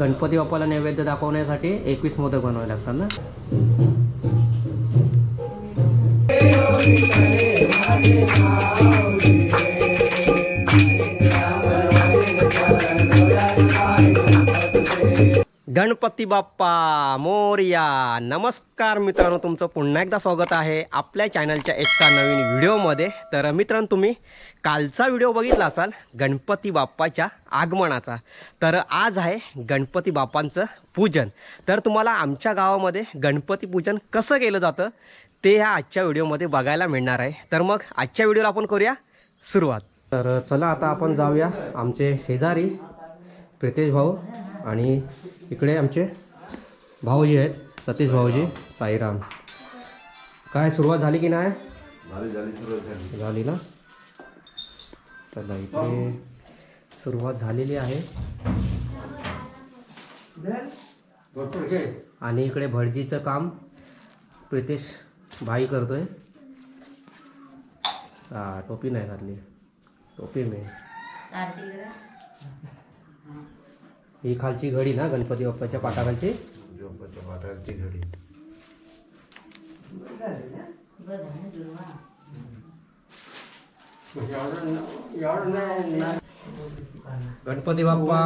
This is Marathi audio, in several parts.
गणपती बाप्पाला नैवेद्य दाखवण्यासाठी एकवीस मोदक बनवावे लागतात ना? गणपती बाप्पा मोरया. नमस्कार मित्रांनो तुमचं पुन्हा एकदा स्वागत आहे आपल्या चॅनलच्या एका नवीन व्हिडिओमध्ये. तर मित्रांनो तुम्ही कालचा व्हिडिओ बघितला असाल गणपती बाप्पाच्या आगमनाचा. तर आज आहे गणपती बाप्पांचं पूजन. तर तुम्हाला आमच्या गावामध्ये गणपती पूजन कसं केलं जातं ते ह्या आजच्या व्हिडिओमध्ये बघायला मिळणार आहे. तर मग आजच्या व्हिडिओला आपण करूया सुरुवात. तर चला आता आपण जाऊया आमचे शेजारी प्रितेश भाऊ. आणि इकडे आमचे भाऊजी आहेत सतीश भाऊजी साईराम. काय सुरुवात झाली की नाही? झाली झाली सुरुवात झाली. झाली ना? चला इथे सुरुवात झालेली आहे. आणि इकडे भटजीचं काम प्रितेश भाई करतोय. हा टोपी नाही घातली. टोपी मी. ही खालची घडी ना गणपती बाप्पाच्या पाटाखालची? झोपाच्या पाटाची घडी. गणपती बाप्पा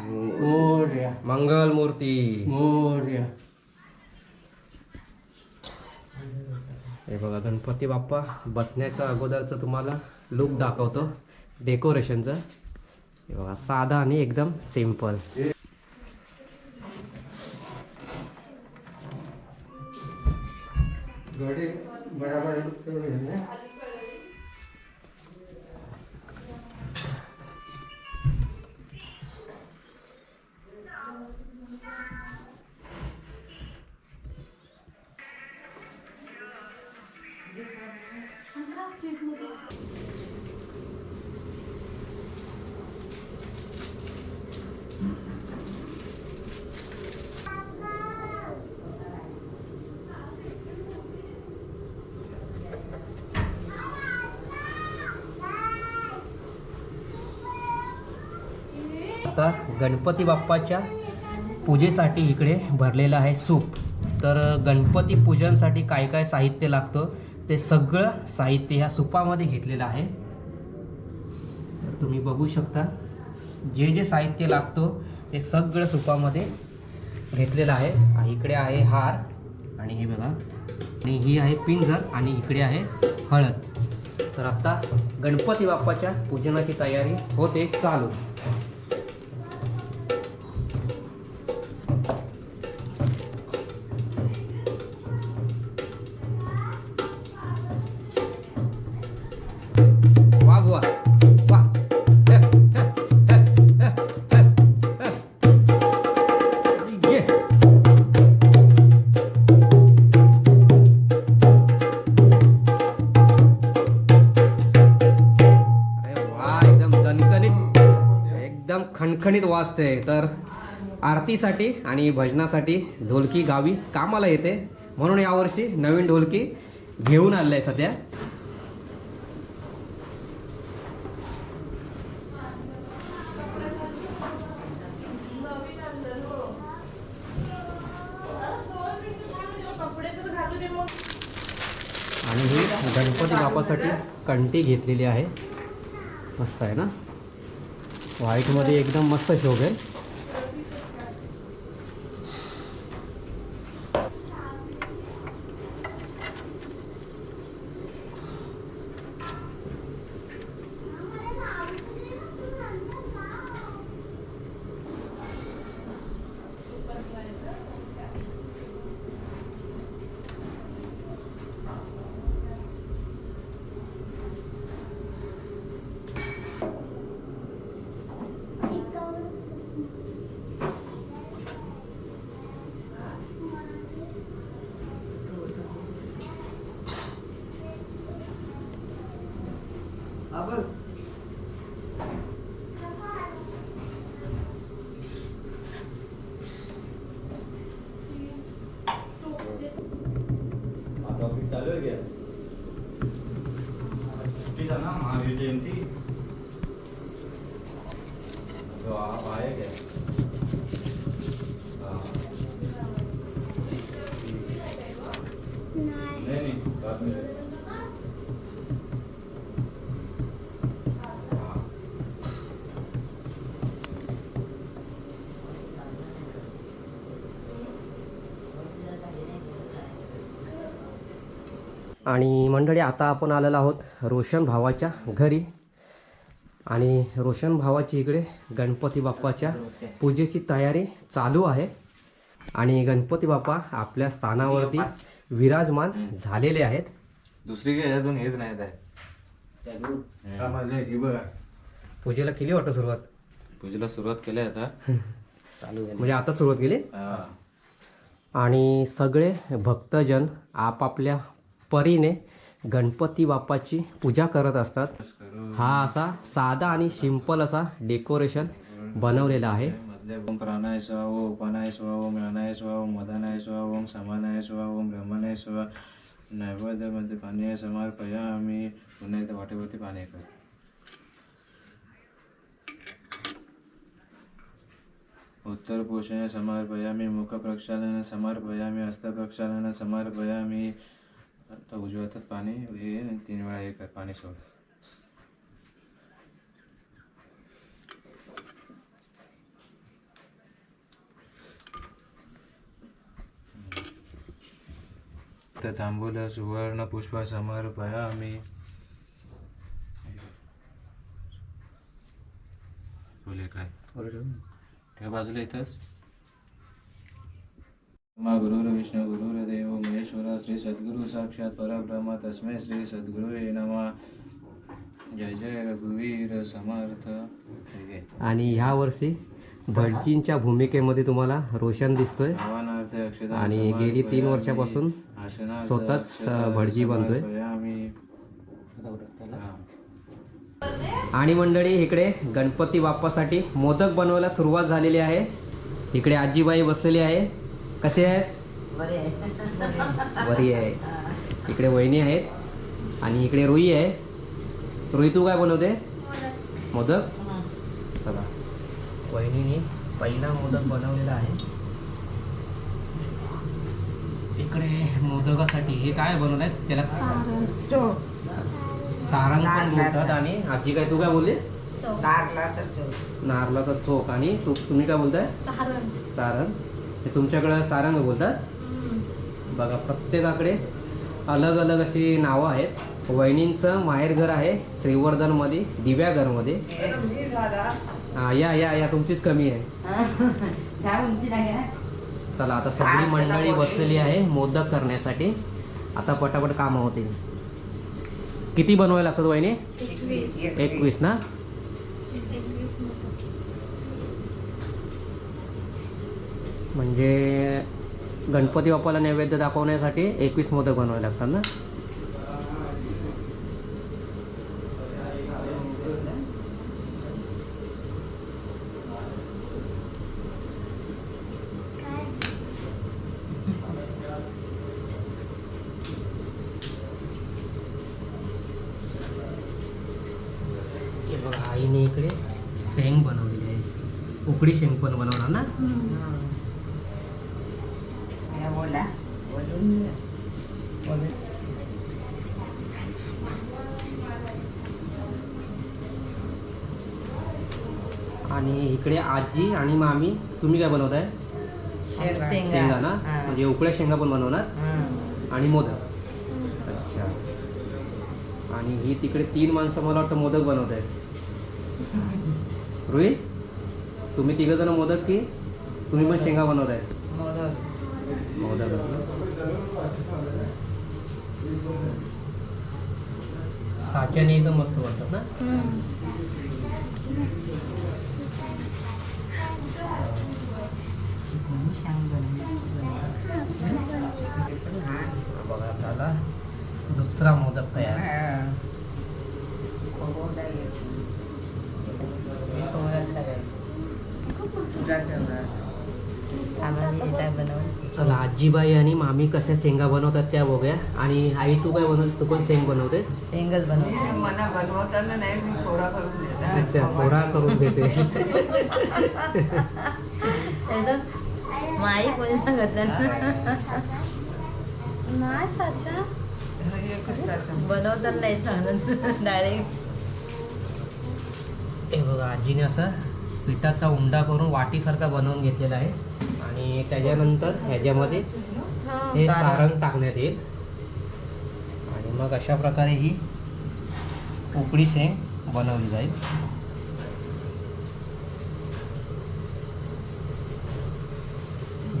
मोर्या. मंगल मूर्ती मोर्या. हे बघा गणपती बाप्पा बसण्याच्या अगोदरचं तुम्हाला लुक दाखवतो डेकोरेशनचं हे बघा साधा आणि एकदम सिंपल आता गणपती बाप्पाच्या पूजेसाठी इकडे भरलेलं आहे सूप. तर गणपती पूजनसाठी काय काय साहित्य लागतं ते सगळं साहित्य ह्या सुपामध्ये घेतलेलं आहे. तर तुम्ही बघू शकता जे जे साहित्य लागतो ते सगळं सुपामध्ये घेतलेलं आहे. इकडे आहे हार आणि हे बघा. आणि ही आहे पिंजर आणि इकडे आहे हळद. तर आता गणपती बाप्पाच्या पूजनाची तयारी होते चालू. खणखणीत वाजते तर आरतीसाठी आणि भजनासाठी ढोलकी गावी कामाला येते. म्हणून यावर्षी नवीन ढोलकी घेऊन आलेलं आहे सध्या. आणि ही गणपती बापासाठी कंटी घेतलेली आहे. मस्त आहे ना? व्हाईटमध्ये एकदम मस्त शोभेल. चालू आहे. सुट्टी ना महावीर जयंती. तो आप आए क्या आणि मंडळी आता आपण आलेलो आहोत रोशन भावाच्या घरी. आणि रोशन भावाची इकडे गणपती बाप्पाच्या पूजेची तयारी चालू आहे. आणि गणपती बाप्पा आपल्या स्थानावरती विराजमान झालेले आहेत. दुसरी काय यातून हेच नाही पूजेला केली वाटतं सुरुवात? पूजेला सुरुवात केली आता. चालू म्हणजे आता सुरुवात केली. आणि सगळे भक्तजन आपापल्या परीने गणपती बाप्पाची पूजा करत असतात. हा असा साधा आणि सिंपल असा डेकोरेशन बनवलेला आहे. ओम प्राणाय स्वा ओम उपानाय स्वा ओम ज्ञानाय स्वा ओम मदानाय स्वा ओम समानाय स्वा ओम ब्रह्मनाय स्वा नैवेद्यामध्ये पाणी समर्पया आम्ही पुन्हा एकदा वाटेवरती पाणी कर उत्तर पोषण समर्पयामी मुख प्रक्षालन समर्पयामी हस्त प्रक्षालन समर्पयामी आता उजव्या हातात पाणी हे तीन वेळा कर पाणी सोड. तर तांबूल सुवर्ण पुष्प समर्पयामी बोले काय ठेव बाजूला इथंच. मा गुरुर विष्णू गुरुर देव महेश्वरा श्री सद्गुरु साक्षात परब्रह्म तस्मै श्री सद्गुरु नमः. जय जय रघुवीर समर्थ. आणि ह्या वर्षी भटजींच्या भूमिकेमध्ये तुम्हाला रोशन दिसतोय. आणि गेली तीन वर्षापासून स्वतःच, भटजी बनतोय. आणि मंडळी इकडे गणपती बाप्पासाठी मोदक बनवायला सुरुवात झालेली आहे. इकडे आजीबाई बसलेली आहे. कसे आहेस? बरी आहे. इकडे वहिनी आहेत आणि इकडे रुई आहे. रुई तू काय बनवते? मोदक? चला. वहिनीने पहिला मोदक बनवलेला आहे. इकडे मोदकासाठी हे काय बनवलंय? त्याला सारंग. पण बोलतात. आणि आजी काय तू काय बोललीस? नारळाचा चोक आणि तू तुम्ही काय बोलताय? सारंग. हे तुमच्याकडे सारंग बोलतात. बघा प्रत्येकाकडे अलग अलग अशी नावं आहेत. वहिनींचं माहेरघर आहे श्रीवर्धनमध्ये दिव्याघरमध्ये हा या या या तुमचीच कमी आहे. चला आता सगळी मंडळी बसलेली आहे मोदक करण्यासाठी. आता पटापट कामं होतील. किती बनवायला लागतात वहिनी? एकवीस ना? म्हणजे गणपती बाप्पाला नैवेद्य दाखवण्यासाठी एकवीस मोदक बनवावे लागतात ना? हे बघा आईने इकडे शेंग बनवलेली आहे. उकडी शेंग पण बनवणार ना? आणि इकडे आजी आणि मामी तुम्ही काय बनवताय? शेंगा. ना? म्हणजे उकड्या शेंगा पण बनवणार. आणि मोदक. अच्छा. आणि ही तिकडे तीन माणसं मला वाटतं मोदक बनवत आहेत. रोहित तुम्ही तिघ जण मोदक की तुम्ही पण शेंगा बनवत आहेत मोदक. साच्याने एकदम मस्त वाटतात ना? बघा झाला दुसरा मोदक तयार चला आजीबाई आणि मामी कशा शेंगा बनवतात त्या बघूया. आणि आई तू काय बनवतेस? तू पण शेंग बनवतेस? शेंगच बनवते. मला बनवताना नाही मी थोडा करून देता. अच्छा करून माई कोणी बनवताना नाही सांगत. डायरेक्ट. हे बघा आजीने असं पिठाचा उंडा करून वाटीसारखा बनवून घेतलेला आहे. आणि त्याच्यानंतर ह्याच्यामध्ये हे. सारंग टाकण्यात येईल. आणि मग अशा प्रकारे ही उकडी शेंग बनवली जाईल.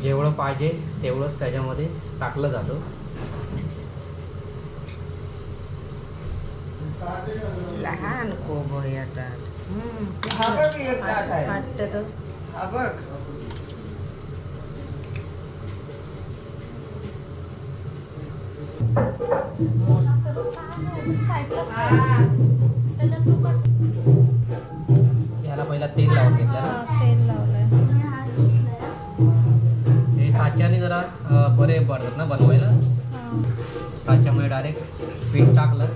जेवढं पाहिजे तेवढंच त्याच्यामध्ये टाकलं जातं. लहान कोंब येतात हा बघ एक ताट आहे वाटतं तो हा बघ याला पहिला तेल लावून घेतलं ना. तेल लावलंय. हे साच्याने जरा बरे पडतात ना बनवायला. साच्यामध्ये डायरेक्ट पीठ टाकलं.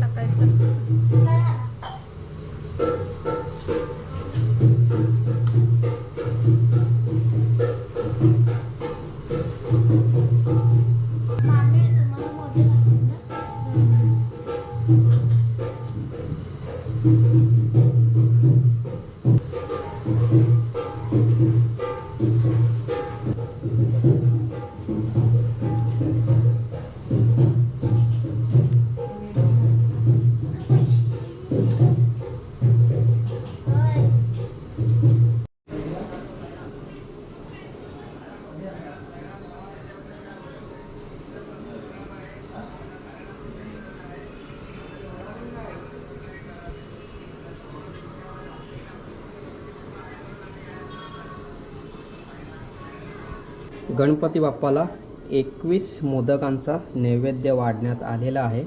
टाकायचं. गणपती बाप्पाला एकवीस मोदकांचा नैवेद्य वाढण्यात आलेला आहे.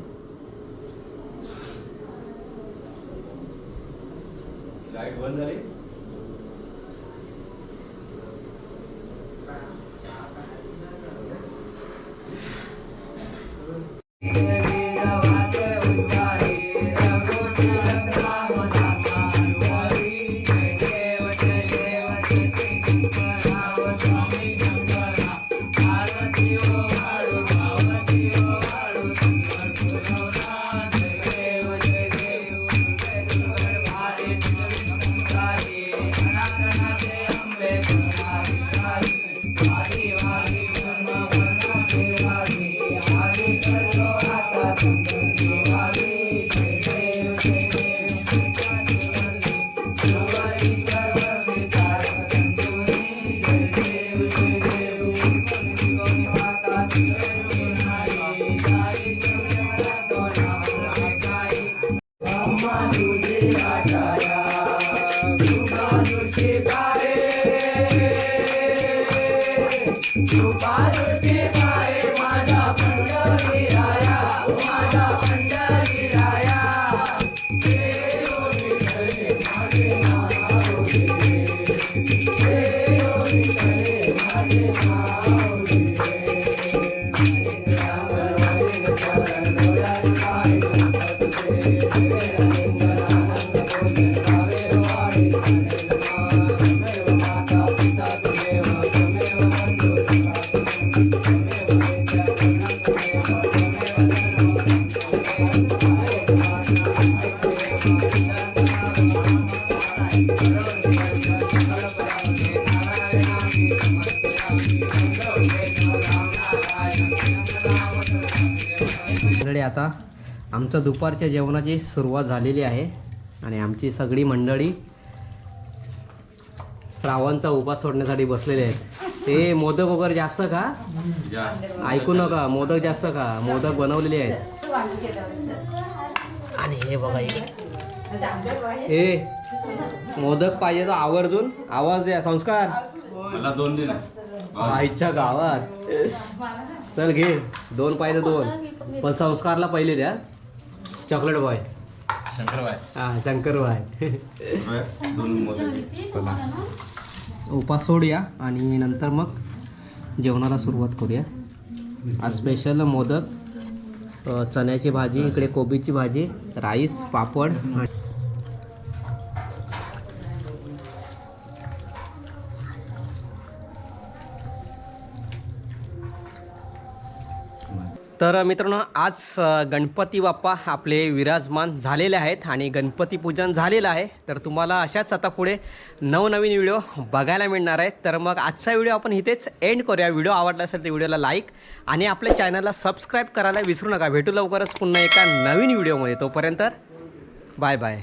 मंडळी आता. आमचं दुपारच्या जेवणाची सुरुवात झालेली आहे आणि आमची सगळी मंडळी श्रावणचा उपास सोडण्यासाठी बसलेले आहेत. ते मोदक वगैरे जास्त खा. ऐकू नका मोदक जास्त खा. मोदक बनवलेले आहेत. आणि हे बघा हे. मोदक पाहिजे तर आवर्जून आवाज द्या संस्कार. मला दोन दिन आईच्या गावात. चल घे दोन पाहिजे दोन. पण संस्कारला पहिले द्या. Chocolate boy. शंकरबाय हा शंकर बॉय. दोन मोदक उपास सोडूया आणि नंतर मग जेवणाला सुरुवात करूया. आज स्पेशल मोदक अ, चण्याची भाजी इकडे कोबीची भाजी राईस पापड. आणि- तर मित्रांनो आज गणपती बाप्पा आपले विराजमान झालेले आहेत आणि गणपती पूजन झालेलं आहे. तर तुम्हाला अशाच आता पुढे नवनवीन व्हिडिओ बघायला मिळणार आहेत. तर मग आजचा व्हिडिओ आपण इथेच एंड करूया. व्हिडिओ आवडला असेल तर व्हिडिओला लाईक आणि आपल्या चॅनलला सबस्क्राईब करायला विसरू नका. भेटू लवकरच पुन्हा एका नवीन व्हिडिओमध्ये. तोपर्यंत बाय बाय